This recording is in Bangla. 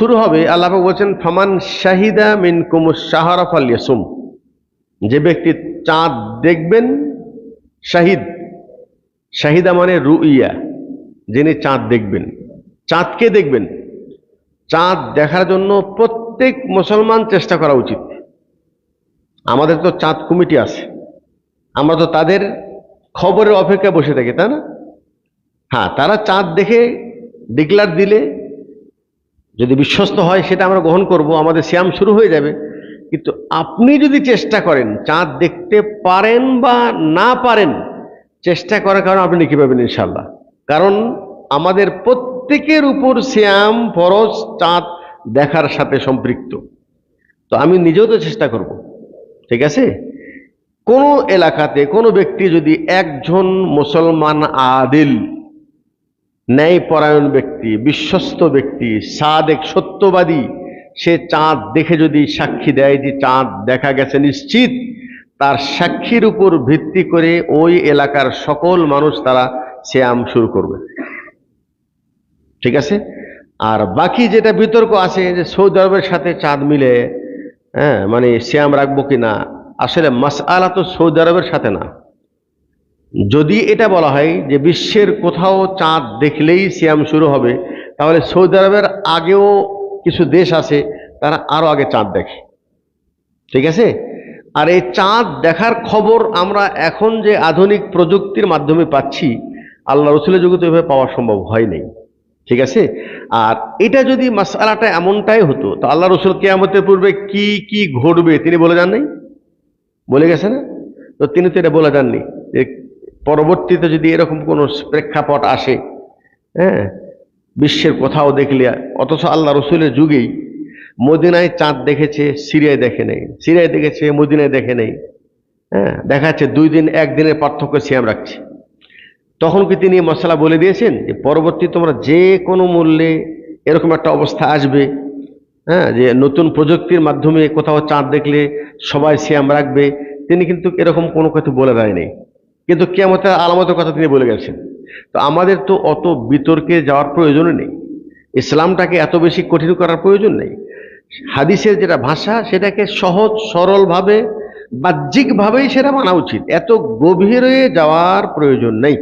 শুরু হবে, আল্লাহ বলছেন, ফামান শাহিদা মিন কুমুস সাহারা ফালিয়াসুম যে ব্যক্তি চাঁদ দেখবেন, শাহিদ, শাহিদা মানে রুইয়া, যিনি চাঁদ দেখবেন। চাঁদকে দেখবেন। চাঁদ দেখার জন্য প্রত্যেক মুসলমান চেষ্টা করা উচিত। আমাদের তো চাঁদ কমিটি আছে। আমরা তো তাদের খবরের অপেক্ষায় বসে থাকি, তাই না? হ্যাঁ তারা চাঁদ দেখে, ডিক্লার দিলে যদি বিশ্বস্ত হয়, সেটা আমরা গ্রহণ করব, আমাদের শ্যাম শুরু হয়ে যাবে। কিন্তু আপনি যদি চেষ্টা করেন, চাঁদ দেখতে পারেন বা না পারেন, চেষ্টা করার কারণে আপনি কি পাবেন ইনশাল্লাহ কারণ আমাদের প্রত্যেকের উপর শ্যাম ফরজ, চাঁদ দেখার সাথে সম্পৃক্ত। তো আমি নিজেও তো চেষ্টা করব, ঠিক আছে? কোনো এলাকাতে কোনো ব্যক্তি যদি একজন মুসলমান আদিল ন্যায়পরায়ণ ব্যক্তি, বিশ্বস্ত ব্যক্তি, সাদেক, সত্যবাদী, সে চাঁদ দেখে যদি সাক্ষী দেয় যে চাঁদ দেখা গেছে নিশ্চিত, তার সাক্ষীর উপর ভিত্তি করে ওই এলাকার সকল মানুষ তারা শ্যাম শুরু করবে। ঠিক আছে? আর বাকি যেটা বিতর্ক আছে যে সৌদি আরবের সাথে চাঁদ মিলে হ্যাঁ মানে শ্যাম রাখব কি না আসলে মাসআলা তো সৌদি আরবের সাথে না। যদি এটা বলা হয় যে বিশ্বের কোথাও চাঁদ দেখলেই সিয়াম শুরু হবে, তাহলে সৌদি আরবের আগেও কিছু দেশ আছে, তারা আরও আগে চাঁদ দেখে। ঠিক আছে? আর এই চাঁদ দেখার খবর আমরা এখন যে আধুনিক প্রযুক্তির মাধ্যমে পাচ্ছি আল্লাহ রসুলের যুগে তো এভাবে পাওয়া সম্ভব হয় নাই। ঠিক আছে? আর এটা যদি মাসালাটা এমনটাই হতো, তো আল্লাহ রসুল কেয়ামতের পূর্বে কি কি ঘটবে তিনি বলে যান বলে গেছে না? তো তিনি তো এটা বলে যাননি যে পরবর্তীতে যদি এরকম কোনো প্রেক্ষাপট আসে হ্যাঁ বিশ্বের কোথাও দেখলে, অথচ আল্লাহ রসুলের যুগেই মদিনায় চাঁদ দেখেছে, সিরিয়ায় দেখে নেই, সিরিয়ায় দেখেছে, মদিনায় দেখে নেই হ্যাঁ দেখা যাচ্ছে দুই দিন একদিনের পার্থক্য সিয়াম রাখছে। তখন কি তিনি মশলা বলে দিয়েছেন যে, পরবর্তী তোমরা যে কোনো মূল্যে এরকম একটা অবস্থা আসবে হ্যাঁ যে নতুন প্রযুক্তির মাধ্যমে কোথাও চাঁদ দেখলে সবাই সিয়াম রাখবে, তিনি কিন্তু এরকম কোনো কথা বলে দেয়নি। কিন্তু কেমতের আলামতের কথা তিনি বলে গেছেন। তো আমাদের তো অত বিতর্কে যাওয়ার প্রয়োজন নেই। ইসলামটাকে এত বেশি কঠিন করার প্রয়োজন নেই। হাদিসের যেটা ভাষা, সেটাকে সহজ, সরলভাবে, বাহ্যিকভাবেই সেটা মানা উচিত। এত গভীরে যাওয়ার প্রয়োজন নেই।